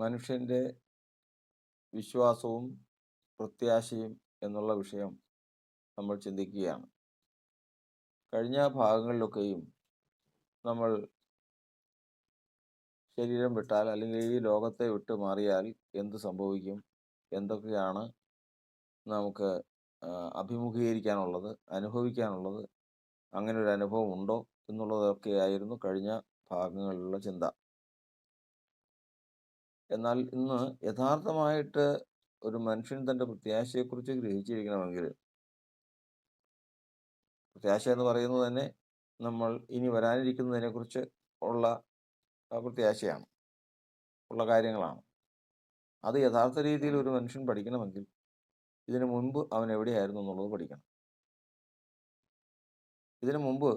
മനുഷ്യന്റെ വിശ്വാസവും പ്രത്യാശയും എന്നുള്ള വിഷയം നമ്മൾ ചിന്തിക്കുകയാണ്. കഴിഞ്ഞ ഭാഗങ്ങളിലൊക്കെയും നമ്മൾ ശരീരം വിട്ടാൽ അല്ലെങ്കിൽ ഈ ലോകത്തെ വിട്ട് മാറിയാൽ എന്ത് സംഭവിക്കും? എന്തൊക്കെയാണ് നമുക്ക് അഭിമുഖീകരിക്കാനുള്ളത് അനുഭവിക്കാനുള്ളത്? അങ്ങനെ ഒരു അനുഭവം ഉണ്ടോ എന്നുള്ളതൊക്കെയായിരുന്നു കഴിഞ്ഞ ഭാഗങ്ങളിലുള്ള ചിന്ത. എന്നാൽ ഇന്ന് യഥാർത്ഥമായിട്ട് ഒരു മനുഷ്യൻ തന്റെ പ്രത്യാശയെക്കുറിച്ച് ഗ്രഹിച്ചിരിക്കണമെങ്കിൽ പ്രത്യാശ എന്ന് പറയുന്നത് തന്നെ നമ്മൾ ഇനി വരാനിരിക്കുന്നതിനെക്കുറിച്ച് ഉള്ള പ്രത്യാശയാണ്. ഉള്ള കാര്യങ്ങളാണ്. അത് യഥാർത്ഥ രീതിയിൽ ഒരു മനുഷ്യൻ പഠിക്കണമെങ്കിൽ ഇതിനു മുൻപ് അവൻ എവിടെയായിരുന്നു എന്നുള്ളത് പഠിക്കണം. ഇതിനു മുമ്പ്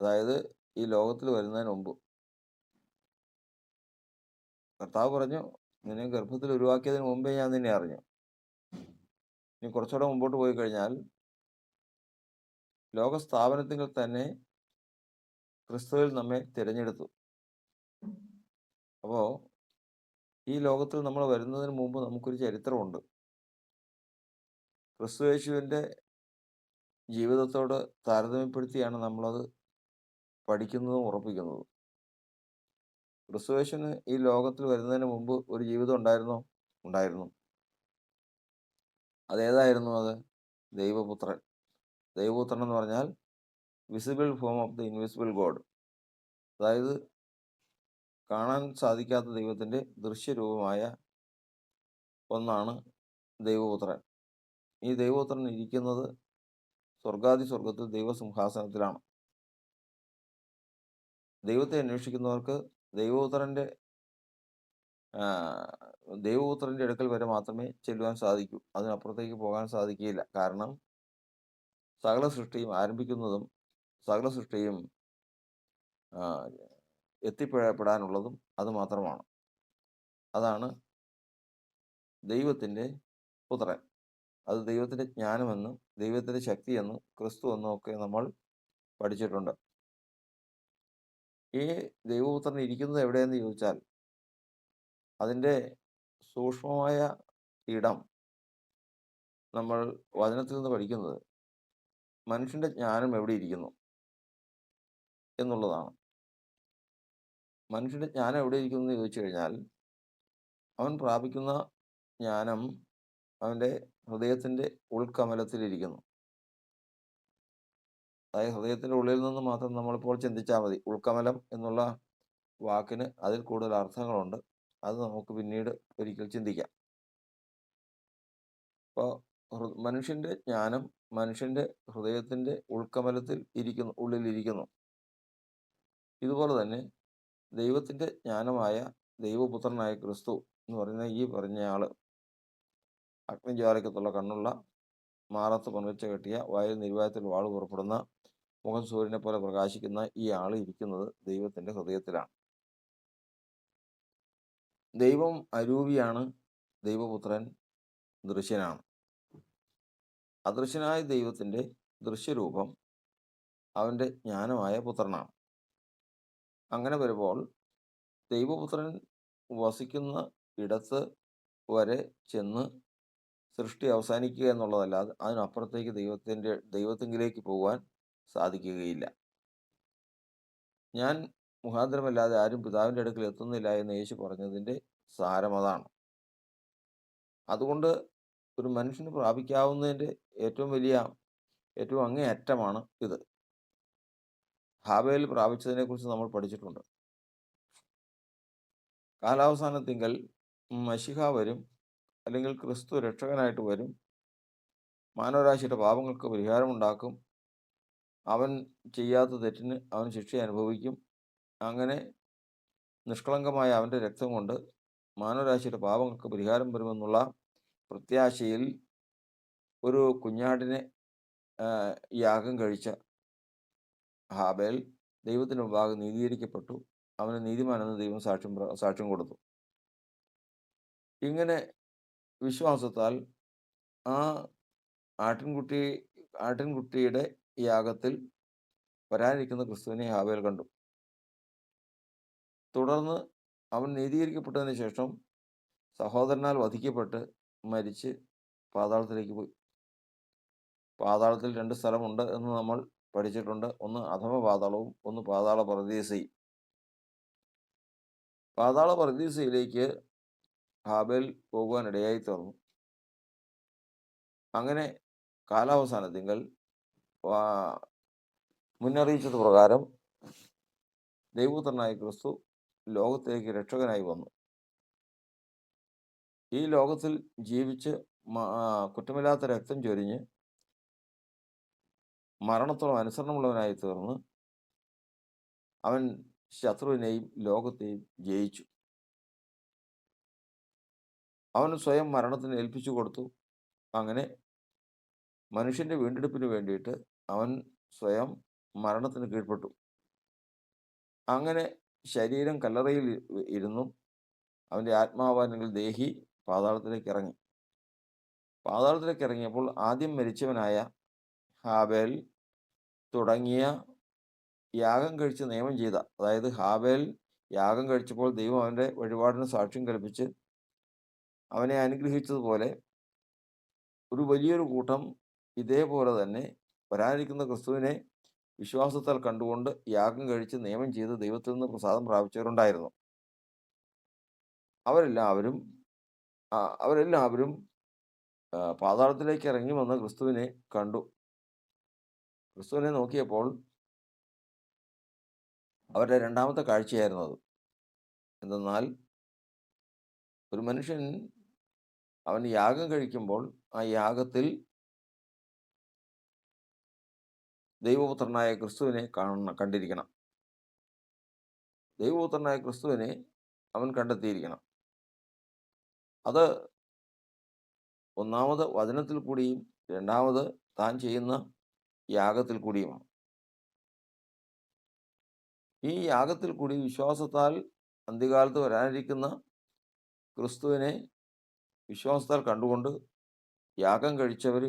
അതായത് ഈ ലോകത്തിൽ വരുന്നതിന് മുമ്പ് കർത്താവ് പറഞ്ഞു നിന്നെ ഗർഭത്തിൽ ഒഴിവാക്കിയതിന് മുമ്പേ ഞാൻ നിന്നെ അറിഞ്ഞു. ഇനി കുറച്ചുകൂടെ മുമ്പോട്ട് പോയി കഴിഞ്ഞാൽ ലോക സ്ഥാപനത്തിൽ തന്നെ ക്രിസ്തുവിൽ നമ്മെ തിരഞ്ഞെടുത്തു. അപ്പോൾ ഈ ലോകത്തിൽ നമ്മൾ വരുന്നതിന് മുമ്പ് നമുക്കൊരു ചരിത്രമുണ്ട്. ക്രിസ്തു യേശുവിന്റെ ജീവിതത്തോട് താരതമ്യപ്പെടുത്തിയാണ് നമ്മളത് പഠിക്കുന്നതും ഉറപ്പിക്കുന്നതും. ക്രിസ്തു ഈ ലോകത്തിൽ വരുന്നതിന് മുമ്പ് ഒരു ജീവിതം ഉണ്ടായിരുന്നോ? ഉണ്ടായിരുന്നു. അതേതായിരുന്നു അത്? ദൈവപുത്രൻ. ദൈവപുത്രൻ എന്ന് പറഞ്ഞാൽ visible form of the invisible God അതായത് കാണാൻ സാധിക്കാത്ത ദൈവത്തിന്റെ ദൃശ്യരൂപമായ ഒന്നാണ് ദൈവപുത്രൻ. ഈ ദൈവപുത്രൻ ഇരിക്കുന്നത് സ്വർഗാദി സ്വർഗത്തിൽ ദൈവസിംഹാസനത്തിലാണ്. ദൈവത്തെ അന്വേഷിക്കുന്നവർക്ക് ദൈവപുത്രന്റെ ദൈവപുത്രന്റെ അടുക്കൽ വരെ മാത്രമേ ചെല്ലുവാൻ സാധിക്കൂ. അതിനപ്പുറത്തേക്ക് പോകാൻ സാധിക്കുകയില്ല. കാരണം സകല സൃഷ്ടിയും ആരംഭിക്കുന്നതും സകല സൃഷ്ടിയും എത്തിപ്പെടാനുള്ളതും അത് മാത്രമാണ്. അതാണ് ദൈവത്തിന്റെ പുത്രൻ. അത് ദൈവത്തിന്റെ ജ്ഞാനമെന്നും ദൈവത്തിന്റെ ശക്തിയെന്നും ക്രിസ്തു എന്നും ഒക്കെ നമ്മൾ പഠിച്ചിട്ടുണ്ട്. ഈ ദൈവപുത്രൻ ഇരിക്കുന്നത് എവിടെയെന്ന് ചോദിച്ചാൽ അതിന്റെ സൂക്ഷ്മമായ ഇടം നമ്മൾ വചനത്തിൽ നിന്ന് പഠിക്കുന്നത് മനുഷ്യന്റെ ജ്ഞാനം എവിടെ ഇരിക്കുന്നു എന്നുള്ളതാണ്. മനുഷ്യന്റെ ജ്ഞാനം എവിടെ ഇരിക്കുന്നു എന്ന് ചോദിച്ചു കഴിഞ്ഞാൽ അവൻ പ്രാപിക്കുന്ന ജ്ഞാനം അവന്റെ ഹൃദയത്തിന്റെ ഉൾക്കമലത്തിലിരിക്കുന്നു. അതായത് ഹൃദയത്തിന്റെ ഉള്ളിൽ നിന്ന് മാത്രം നമ്മളിപ്പോൾ ചിന്തിച്ചാൽ മതി. ഉൾക്കമലം എന്നുള്ള വാക്കിന് അതിൽ കൂടുതൽ അർത്ഥങ്ങളുണ്ട്. അത് നമുക്ക് പിന്നീട് ഒരിക്കൽ ചിന്തിക്കാം. അപ്പോൾ മനുഷ്യന്റെ ജ്ഞാനം മനുഷ്യന്റെ ഹൃദയത്തിന്റെ ഉൾക്കമലത്തിൽ ഇരിക്കുന്നു ഉള്ളിലിരിക്കുന്നു. ഇതുപോലെ തന്നെ ദൈവത്തിന്റെ ജ്ഞാനമായ ദൈവപുത്രനായ ക്രിസ്തു എന്ന് പറയുന്ന ഈ പറഞ്ഞ ആൾ അഗ്നിജ്വാലയ്ക്കത്തുള്ള കണ്ണുള്ള മാറത്ത് പണിവെച്ച കെട്ടിയ വയൽ നിരുവായത്തിൽ വാൾ പുറപ്പെടുന്ന മുഖം സൂര്യനെ പോലെ പ്രകാശിക്കുന്ന ഈ ആൾ ഇരിക്കുന്നത് ദൈവത്തിന്റെ ഹൃദയത്തിലാണ്. ദൈവം അരൂപിയാണ് ദൈവപുത്രൻ ദൃശ്യനാണ്. അദൃശ്യനായ ദൈവത്തിന്റെ ദൃശ്യരൂപം അവന്റെ ജ്ഞാനമായ പുത്രനാണ്. അങ്ങനെ വരുമ്പോൾ ദൈവപുത്രൻ വസിക്കുന്ന ഇടത്ത് വരെ ചെന്ന് സൃഷ്ടി അവസാനിക്കുക എന്നുള്ളതല്ലാതെ അതിനപ്പുറത്തേക്ക് ദൈവത്തിന്റെ ദൈവത്തെങ്കിലേക്ക് പോകുവാൻ സാധിക്കുകയില്ല. ഞാൻ മുഖാന്തരമല്ലാതെ ആരും പിതാവിന്റെ അടുക്കൽ എത്തുന്നില്ല എന്ന് യേശു പറഞ്ഞതിന്റെ സാരം അതാണ്. അതുകൊണ്ട് ഒരു മനുഷ്യന് പ്രാപിക്കാവുന്നതിന്റെ ഏറ്റവും വലിയ ഏറ്റവും അങ്ങേയറ്റമാണ് ഇത്. ഹാബയിൽ പ്രാപിച്ചതിനെക്കുറിച്ച് നമ്മൾ പഠിച്ചിട്ടുണ്ട്. കാലാവസാനത്തിങ്കൽ മഷിഹ വരും അല്ലെങ്കിൽ ക്രിസ്തു രക്ഷകനായിട്ട് വരും. മാനവരാശിയുടെ പാപങ്ങൾക്ക് പരിഹാരമുണ്ടാക്കും. അവൻ ചെയ്യാത്ത തെറ്റിന് അവൻ ശിക്ഷ അനുഭവിക്കും. അങ്ങനെ നിഷ്കളങ്കമായ അവന്റെ രക്തം കൊണ്ട് മാനവരാശിയുടെ പാപങ്ങൾക്ക് പരിഹാരം വരുമെന്നുള്ള പ്രത്യാശയിൽ ഒരു കുഞ്ഞാടിനെ യാഗം കഴിച്ച ഹാബേൽ ദൈവത്തിന് മുമ്പാകെ നീതീകരിക്കപ്പെട്ടു. അവന് നീതിമാനെന്ന് ദൈവം സാക്ഷ്യം സാക്ഷ്യം കൊടുത്തു. ഇങ്ങനെ വിശ്വാസത്താൽ ആ ആട്ടിൻകുട്ടി ആട്ടിൻകുട്ടിയുടെ യാഗത്തിൽ വരാനിരിക്കുന്ന ക്രിസ്തുവിനെ ഹാബേൽ കണ്ടു. തുടർന്ന് അവൻ നീതീകരിക്കപ്പെട്ടതിന് ശേഷം സഹോദരനാൽ വധിക്കപ്പെട്ട് മരിച്ച് പാതാളത്തിലേക്ക് പോയി. പാതാളത്തിൽ രണ്ട് സ്ഥലമുണ്ട് എന്ന് നമ്മൾ പഠിച്ചിട്ടുണ്ട്. ഒന്ന് അധമ പാതാളവും ഒന്ന് പാതാള പരദീസയും പാതാള പരദീസയിലേക്ക് ഹാബേൽ പോകുവാനിടയായി തീർന്നു അങ്ങനെ കാലാവസാനത്തിങ്കൽ തിങ്കൾ മുന്നറിയിച്ചത് പ്രകാരം ദൈവപുത്രനായ ക്രിസ്തു ലോകത്തേക്ക് രക്ഷകനായി വന്നു. ഈ ലോകത്തിൽ ജീവിച്ച് കുറ്റമില്ലാത്ത രക്തം ചൊരിഞ്ഞ് മരണത്തോളം അനുസരണമുള്ളവനായി തീർന്ന് അവൻ ശത്രുവിനെയും ലോകത്തെയും ജയിച്ചു. അവൻ സ്വയം മരണത്തിന് ഏൽപ്പിച്ചു കൊടുത്തു. അങ്ങനെ മനുഷ്യന്റെ വീണ്ടെടുപ്പിന് വേണ്ടിയിട്ട് അവൻ സ്വയം മരണത്തിന് കീഴ്പ്പെട്ടു. അങ്ങനെ ശരീരം കല്ലറയിൽ ഇരുന്നു. അവന്റെ ആത്മാവാനെങ്കിൽ ദേഹി പാതാളത്തിലേക്ക് ഇറങ്ങി. പാതാളത്തിലേക്ക് ഇറങ്ങിയപ്പോൾ ആദ്യം മരിച്ചവനായ ഹാബേൽ തുടങ്ങിയ യാഗം കഴിച്ച് നിയമം ചെയ്ത അതായത് ഹാബേൽ യാഗം കഴിച്ചപ്പോൾ ദൈവം അവന്റെ വഴിപാടിന് സാക്ഷ്യം കൽപ്പിച്ച് അവനെ അനുഗ്രഹിച്ചതുപോലെ ഒരു വലിയൊരു കൂട്ടം ഇതേപോലെ തന്നെ വരാനിരിക്കുന്ന ക്രിസ്തുവിനെ വിശ്വാസത്താൽ കണ്ടുകൊണ്ട് യാഗം കഴിച്ച് നിയമം ചെയ്ത് ദൈവത്തിൽ നിന്ന് പ്രസാദം പ്രാപിച്ചവരുണ്ടായിരുന്നു. അവരെല്ലാവരും അവരെല്ലാവരും പാതാളത്തിലേക്ക് ഇറങ്ങി വന്ന ക്രിസ്തുവിനെ കണ്ടു. ക്രിസ്തുവിനെ നോക്കിയപ്പോൾ അവരുടെ രണ്ടാമത്തെ കാഴ്ചയായിരുന്നു അത്. എന്തെന്നാൽ ഒരു മനുഷ്യൻ അവൻ യാഗം കഴിക്കുമ്പോൾ ആ യാഗത്തിൽ ദൈവപുത്രനായ ക്രിസ്തുവിനെ കാണണം കണ്ടിരിക്കണം. ദൈവപുത്രനായ ക്രിസ്തുവിനെ അവൻ കണ്ടെത്തിയിരിക്കണം. അത് ഒന്നാമത് വചനത്തിൽ കൂടിയും രണ്ടാമത് താൻ ചെയ്യുന്ന യാഗത്തിൽ കൂടിയുമാണ്. ഈ യാഗത്തിൽ കൂടി വിശ്വാസത്താൽ അന്ത്യകാലത്ത് വരാനിരിക്കുന്ന ക്രിസ്തുവിനെ വിശ്വാസത്താൽ കണ്ടുകൊണ്ട് യാഗം കഴിച്ചവർ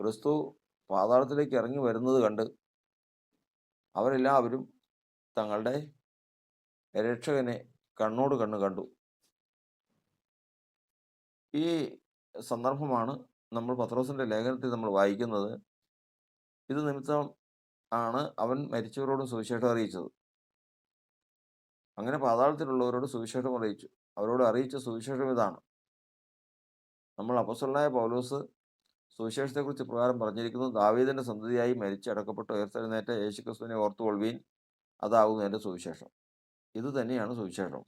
ക്രിസ്തു പാതാളത്തിലേക്ക് ഇറങ്ങി വരുന്നത് കണ്ട് അവരെല്ലാവരും തങ്ങളുടെ രക്ഷകനെ കണ്ണോട് കണ്ണ് കണ്ടു. ഈ സന്ദർഭമാണ് നമ്മൾ പത്രോസിന്റെ ലേഖനത്തിൽ നമ്മൾ വായിക്കുന്നത്. ഇത് നിമിത്തം ആണ് അവൻ മരിച്ചവരോട് സുവിശേഷം അറിയിച്ചത്. അങ്ങനെ പാതാളത്തിലുള്ളവരോട് സുവിശേഷം അറിയിച്ചു. അവരോട് അറിയിച്ച സുവിശേഷം ഇതാണ്. നമ്മൾ അപ്പസ്വലനായ പൗലോസ് സുവിശേഷത്തെക്കുറിച്ച് പ്രകാരം പറഞ്ഞിരിക്കുന്നു. ദാവീദിന്റെ സന്തതിയായി മരിച്ച് അടക്കപ്പെട്ട് ഉയർത്തെഴുന്നേറ്റ യേശുക്രിസ്തുവിനെ ഓർത്തുകൊള്ളുവീൻ. അതാകുന്നു എന്റെ സുവിശേഷം. ഇത് തന്നെയാണ് സുവിശേഷം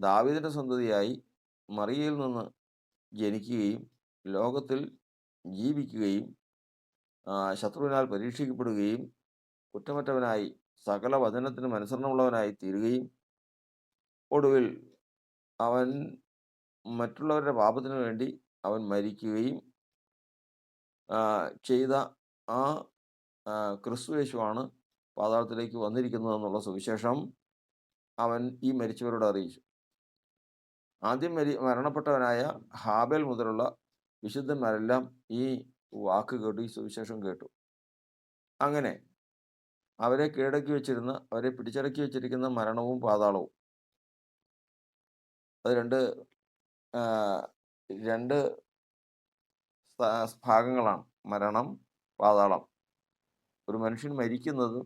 ദാവീദിന്റെ സന്തതിയായി മറിയയിൽ നിന്ന് ജനിക്കുകയും ലോകത്തിൽ ജീവിക്കുകയും ശത്രുവിനാൽ പരീക്ഷിക്കപ്പെടുകയും കുറ്റമറ്റവനായി സകല വചനത്തിനും അനുസരണമുള്ളവനായി തീരുകയും ഒടുവിൽ അവൻ മറ്റുള്ളവരുടെ പാപത്തിനു വേണ്ടി അവൻ മരിക്കുകയും ചെയ്ത ആ ക്രിസ്തു യേശുവാണ് പാതാളത്തിലേക്ക് വന്നിരിക്കുന്നത് എന്നുള്ള സുവിശേഷം അവൻ ഈ മരിച്ചവരോട് അറിയിച്ചു. ആദ്യം മരി മരണപ്പെട്ടവനായ ഹാബേൽ മുതലുള്ള വിശുദ്ധന്മാരെല്ലാം ഈ വാക്ക് കേട്ടു ഈ സുവിശേഷം കേട്ടു. അങ്ങനെ അവരെ കീഴടക്കി വെച്ചിരുന്ന അവരെ പിടിച്ചടക്കി വെച്ചിരിക്കുന്ന മരണവും പാതാളവും. അത് രണ്ട് രണ്ട് ഭാഗങ്ങളാണ്. മരണം പാതാളം. ഒരു മനുഷ്യൻ മരിക്കുന്നത്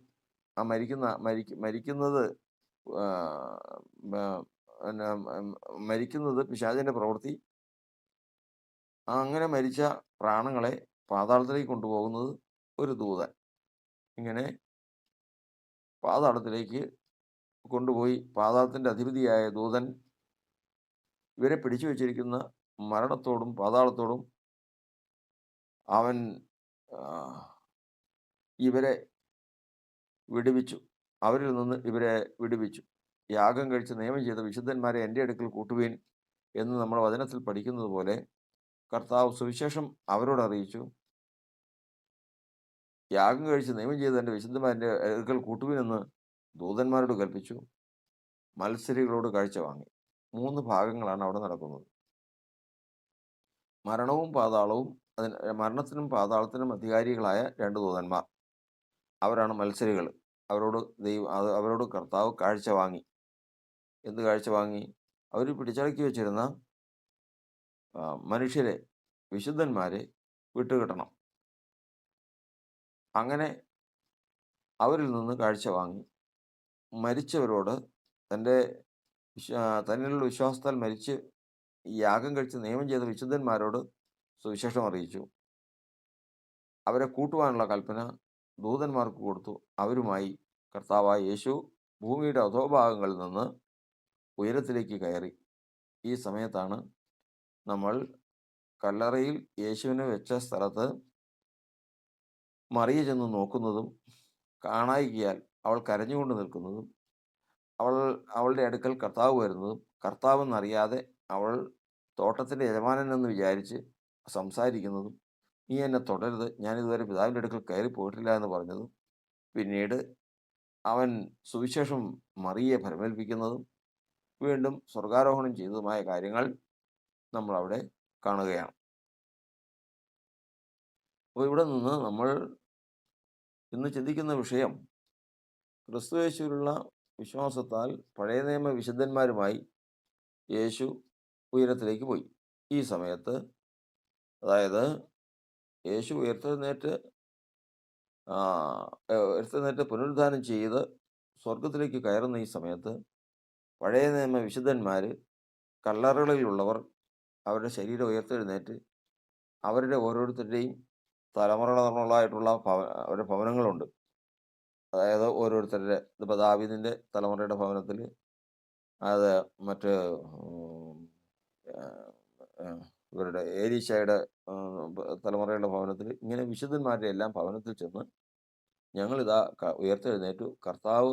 ആ മരിക്കുന്ന മരിക്ക മരിക്കുന്നത് മരിക്കുന്നത് പിശാചിന്റെ പ്രവൃത്തി. അങ്ങനെ മരിച്ച പ്രാണങ്ങളെ പാതാളത്തിലേക്ക് കൊണ്ടുപോകുന്നത് ഒരു ദൂതൻ. ഇങ്ങനെ പാതാളത്തിലേക്ക് കൊണ്ടുപോയി പാതാളത്തിന്റെ അധിപതിയായ ദൂതൻ ഇവരെ പിടിച്ചു വെച്ചിരിക്കുന്ന മരണത്തോടും പാതാളത്തോടും അവൻ ഇവരെ വിടുവിച്ചു. അവരിൽ നിന്ന് ഇവരെ വിടുവിച്ചു. യാഗം കഴിച്ച് നിയമം ചെയ്ത വിശുദ്ധന്മാരെ എന്റെ അടുക്കൽ കൂട്ടുവീൻ എന്ന് നമ്മൾ വചനത്തിൽ പഠിക്കുന്നത് പോലെ കർത്താവ് സുവിശേഷം അവരോട് അറിയിച്ചു. യാഗം കഴിച്ച് നിയമം ചെയ്ത എന്റെ വിശുദ്ധന്മാരെ അടുക്കൽ കൂട്ടുവീനെന്ന് ദൂതന്മാരോട് കൽപ്പിച്ചു. മത്സരികളോട് കാഴ്ച വാങ്ങി. മൂന്ന് ഭാഗങ്ങളാണ് അവിടെ നടക്കുന്നത്. മരണവും പാതാളവും അതിന് മരണത്തിനും പാതാളത്തിനും അധികാരികളായ രണ്ട് ദൂതന്മാർ. അവരാണ് മത്സരികൾ അവരോട് ദൈവം അവരോട് കർത്താവ് കാഴ്ച വാങ്ങി. എന്ത് കാഴ്ച വാങ്ങി? അവർ പിടിച്ചടക്കി വെച്ചിരുന്ന മനുഷ്യരെ വിശുദ്ധന്മാരെ വിട്ടുകിട്ടണം. അങ്ങനെ അവരിൽ നിന്ന് കാഴ്ച വാങ്ങി. മരിച്ചവരോട് തന്റെ തന്നിലുള്ള വിശ്വാസത്താൽ മരിച്ച് യാഗം കഴിച്ച് നിയമം ചെയ്ത വിശുദ്ധന്മാരോട് സുവിശേഷം അറിയിച്ചു. അവരെ കൂട്ടുവാനുള്ള കൽപ്പന ദൂതന്മാർക്ക് കൊടുത്തു. അവരുമായി കർത്താവായ യേശു ഭൂമിയുടെ അധോഭാഗങ്ങളിൽ നിന്ന് ഉയരത്തിലേക്ക് കയറി. ഈ സമയത്താണ് നമ്മൾ കല്ലറയിൽ യേശുവിനെ വെച്ച സ്ഥലത്ത് മറിയ ചെന്ന് നോക്കുന്നതും കാണായികയാൽ അവൾ കരഞ്ഞുകൊണ്ട് നിൽക്കുന്നതും അവൾ അവളുടെ അടുക്കൽ കർത്താവ് വരുന്നതും. കർത്താവ് എന്നറിയാതെ അവൾ തോട്ടത്തിന്റെ യജമാനൻ എന്ന് വിചാരിച്ച് സംസാരിക്കുന്നതും നീ എന്നെ തുടരുത്. ഞാൻ ഇതുവരെ പിതാവിന്റെ അടുക്കൽ കയറി പോയിട്ടില്ല എന്ന് പറഞ്ഞതും പിന്നീട് അവൻ സുവിശേഷം മറിയെ ഭരമേൽപ്പിക്കുന്നതും വീണ്ടും സ്വർഗാരോഹണം ചെയ്തതുമായ കാര്യങ്ങൾ നമ്മൾ അവിടെ കാണുകയാണ്. അപ്പോൾ ഇവിടെ നിന്ന് നമ്മൾ ഇന്ന് ചിന്തിക്കുന്ന വിഷയം ക്രിസ്തുയേശുവിലുള്ള വിശ്വാസത്താൽ പഴയ നിയമ വിശുദ്ധന്മാരുമായി യേശു ഉയരത്തിലേക്ക് പോയി. ഈ സമയത്ത് അതായത് യേശു ഉയർത്തെഴുന്നേറ്റ് ഉയർത്തെഴുന്നേറ്റ് പുനരുദ്ധാനം ചെയ്ത് സ്വർഗത്തിലേക്ക് കയറുന്ന ഈ സമയത്ത് പഴയ നിയമ വിശുദ്ധന്മാർ കല്ലറകളിലുള്ളവർ അവരുടെ ശരീരം ഉയർത്തെഴുന്നേറ്റ് അവരുടെ ഓരോരുത്തരുടെയും തലമുറ തലമുറകളായിട്ടുള്ള ഭവ അവരുടെ ഭവനങ്ങളുണ്ട്. അതായത് ഓരോരുത്തരുടെ ഇതിപ്പോൾ ദാവീദിന്റെ തലമുറയുടെ ഭവനത്തിൽ അത് മറ്റ് ഇവരുടെ ഏലീശയുടെ തലമുറയുടെ ഭവനത്തിൽ ഇങ്ങനെ വിശുദ്ധന്മാരുടെ എല്ലാം ഭവനത്തിൽ ചെന്ന് ഞങ്ങളിതാ ഉയർത്തെഴുന്നേറ്റു. കർത്താവ്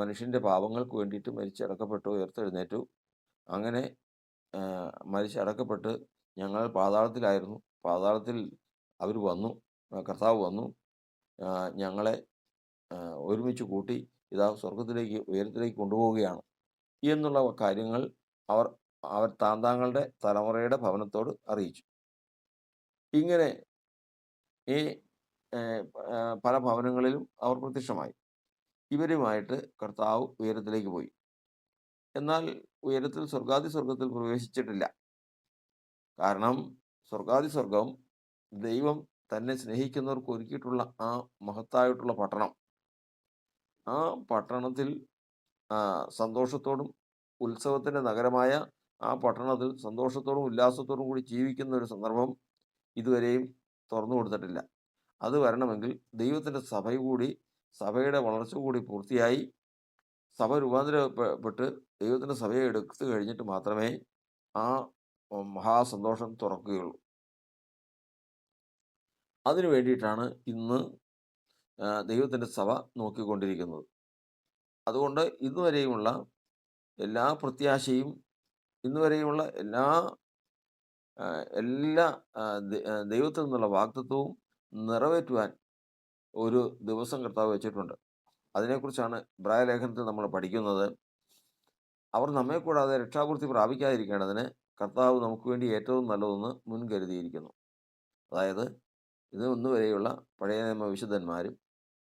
മനുഷ്യന്റെ പാപങ്ങൾക്ക് വേണ്ടിയിട്ട് മരിച്ചടക്കപ്പെട്ടു ഉയർത്തെഴുന്നേറ്റു. അങ്ങനെ മരിച്ചടക്കപ്പെട്ട് ഞങ്ങൾ പാതാളത്തിലായിരുന്നു. പാതാളത്തിൽ അവർ വന്നു കർത്താവ് വന്നു. ഞങ്ങളെ ഒരുമിച്ച് കൂട്ടി ഇതാ സ്വർഗത്തിലേക്ക് ഉയരത്തിലേക്ക് കൊണ്ടുപോവുകയാണ്. എന്നുള്ള കാര്യങ്ങൾ അവർ അവർ താന്താങ്ങളുടെ തലമുറയുടെ ഭവനത്തോട് അറിയിച്ചു. ഇങ്ങനെ ഈ പല ഭവനങ്ങളിലും അവർ പ്രത്യക്ഷമായി. ഇവരുമായിട്ട് കർത്താവ് ഉയരത്തിലേക്ക് പോയി. എന്നാൽ ഉയരത്തിൽ സ്വർഗാതി സ്വർഗത്തിൽ പ്രവേശിച്ചിട്ടില്ല. കാരണം സ്വർഗാതി സ്വർഗം ദൈവം തന്നെ സ്നേഹിക്കുന്നവർക്ക് ഒരുക്കിയിട്ടുള്ള ആ മഹത്തായിട്ടുള്ള പട്ടണം. ആ പട്ടണത്തിൽ സന്തോഷത്തോടും ഉത്സവത്തിന്റെ നഗരമായ ആ പട്ടണത്തിൽ സന്തോഷത്തോടും ഉല്ലാസത്തോടും കൂടി ജീവിക്കുന്ന ഒരു സന്ദർഭം ഇതുവരെയും തുറന്നു കൊടുത്തിട്ടില്ല. അത് വരണമെങ്കിൽ ദൈവത്തിന്റെ സഭ കൂടി സഭയുടെ വളർച്ച കൂടി പൂർത്തിയായി സഭ രൂപാന്തരപ്പെട്ട് ദൈവത്തിന്റെ സഭയെ എടുത്തു കഴിഞ്ഞിട്ട് മാത്രമേ ആ മഹാസന്തോഷം തുറക്കുകയുള്ളൂ. അതിനു വേണ്ടിയിട്ടാണ് ഇന്ന് ദൈവത്തിന്റെ സഭ നോക്കിക്കൊണ്ടിരിക്കുന്നത്. അതുകൊണ്ട് ഇന്നുവരെയുമുള്ള എല്ലാ പ്രത്യാശയും ഇന്നുവരെയുമുള്ള എല്ലാ എല്ലാ ദൈവത്തിൽ നിന്നുള്ള വാക്തത്വവും നിറവേറ്റുവാൻ ഒരു ദിവസം കർത്താവ് വെച്ചിട്ടുണ്ട്. അതിനെക്കുറിച്ചാണ് ഇബ്രായ ലേഖനത്തിൽ നമ്മൾ പഠിക്കുന്നത്. അവർ നമ്മെ കൂടാതെ രക്ഷാപൂർത്തി പ്രാപിക്കാതിരിക്കേണ്ടതിന് കർത്താവ് നമുക്ക് വേണ്ടി ഏറ്റവും നല്ലതെന്ന് മുൻകരുതിയിരിക്കുന്നു. അതായത് ഇത് ഒന്ന് വരെയുള്ള പഴയ നിയമ വിശുദ്ധന്മാരും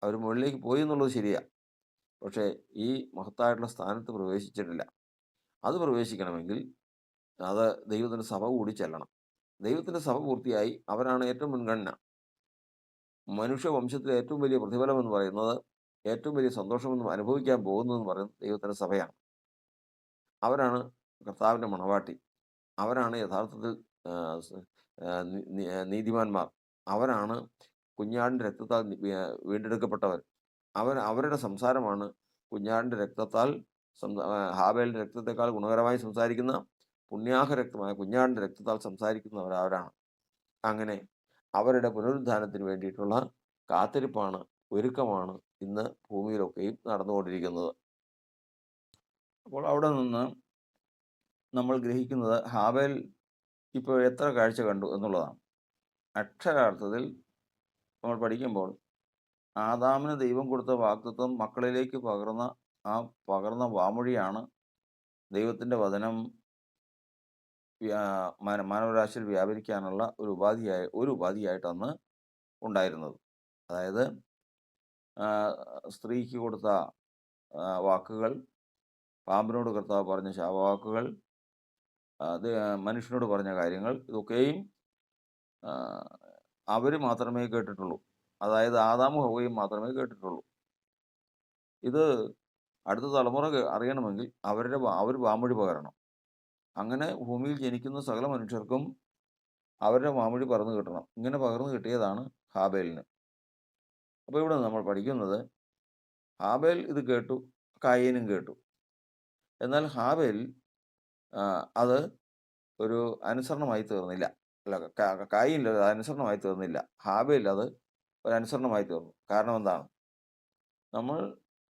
അവർ മുകളിലേക്ക് പോയി എന്നുള്ളത് ശരിയാണ് പക്ഷേ ഈ മഹത്തായിട്ടുള്ള സ്ഥാനത്ത് പ്രവേശിച്ചിട്ടില്ല. അത് പ്രവേശിക്കണമെങ്കിൽ അത് ദൈവത്തിന്റെ സഭ കൂടി ചെല്ലണം. ദൈവത്തിന്റെ സഭ പൂർത്തിയായി അവരാണ് ഏറ്റവും മുൻഗണന. മനുഷ്യവംശത്തിലെ ഏറ്റവും വലിയ പ്രതിഫലം എന്ന് പറയുന്നത് ഏറ്റവും വലിയ സന്തോഷമെന്നും അനുഭവിക്കാൻ പോകുന്നതെന്ന് പറയുന്നത് ദൈവത്തിന്റെ സഭയാണ്. അവരാണ് കർത്താവിന്റെ മണവാട്ടി. അവരാണ് യഥാർത്ഥത്തിൽ നീതിമാന്മാർ. അവരാണ് കുഞ്ഞാടിന്റെ രക്തത്താൽ വീണ്ടെടുക്കപ്പെട്ടവർ അവർ അവരുടെ സംസാരമാണ് കുഞ്ഞാടിന്റെ രക്തത്താൽ ഹാബേലിന്റെ രക്തത്തെക്കാൾ ഗുണകരമായി സംസാരിക്കുന്ന പുണ്യാഹ രക്തമായ കുഞ്ഞാടിന്റെ രക്തത്താൽ സംസാരിക്കുന്നവർ അവരാണ്. അങ്ങനെ അവരുടെ പുനരുദ്ധാനത്തിന് വേണ്ടിയിട്ടുള്ള കാത്തിരിപ്പാണ് ഒരുക്കമാണ് ഇന്ന് ഭൂമിയിലൊക്കെയും നടന്നുകൊണ്ടിരിക്കുന്നത്. അപ്പോൾ അവിടെ നിന്ന് നമ്മൾ ഗ്രഹിക്കുന്നത് ഹാബേൽ ഇപ്പോൾ എത്ര കാഴ്ച കണ്ടു എന്നുള്ളതാണ്. അക്ഷരാർത്ഥത്തിൽ നമ്മൾ പഠിക്കുമ്പോൾ ആദാമിന് ദൈവം കൊടുത്ത വാക്തത്വം മക്കളിലേക്ക് പകർന്ന ആ പകർന്ന വാമൊഴിയാണ് ദൈവത്തിന്റെ വചനം മാനവരാശിയിൽ വ്യാപരിക്കാനുള്ള ഒരു ഉപാധിയായി ഒരു ഉപാധിയായിട്ട് അന്ന് ഉണ്ടായിരുന്നത്. അതായത് സ്ത്രീക്ക് കൊടുത്ത വാക്കുകൾ പാമ്പിനോട് കർത്താവ് പറഞ്ഞ ശാപവാക്കുകൾ മനുഷ്യനോട് പറഞ്ഞ കാര്യങ്ങൾ ഇതൊക്കെയും അവർ മാത്രമേ കേട്ടിട്ടുള്ളൂ. അതായത് ആദാമ ഹവയും മാത്രമേ കേട്ടിട്ടുള്ളൂ. ഇത് അടുത്ത തലമുറ അറിയണമെങ്കിൽ അവരുടെ അവർ വാമൊഴി പകരണം. അങ്ങനെ ഭൂമിയിൽ ജനിക്കുന്ന സകല മനുഷ്യർക്കും അവരുടെ വാമൊഴി പറന്ന് കിട്ടണം. ഇങ്ങനെ പകർന്നു കിട്ടിയതാണ് ഹാബേലിന്. അപ്പോൾ ഇവിടെ നമ്മൾ പഠിക്കുന്നത് ഹാബേൽ ഇത് കേട്ടു കായനും കേട്ടു. എന്നാൽ ഹാബേൽ അത് ഒരു അനുസരണമായി തീർന്നില്ല. അല്ല കായില്ല ഒരു അനുസരണമായി തീർന്നില്ല. ഇല്ല അത് ഒരു തീർന്നു. കാരണം എന്താണ്? നമ്മൾ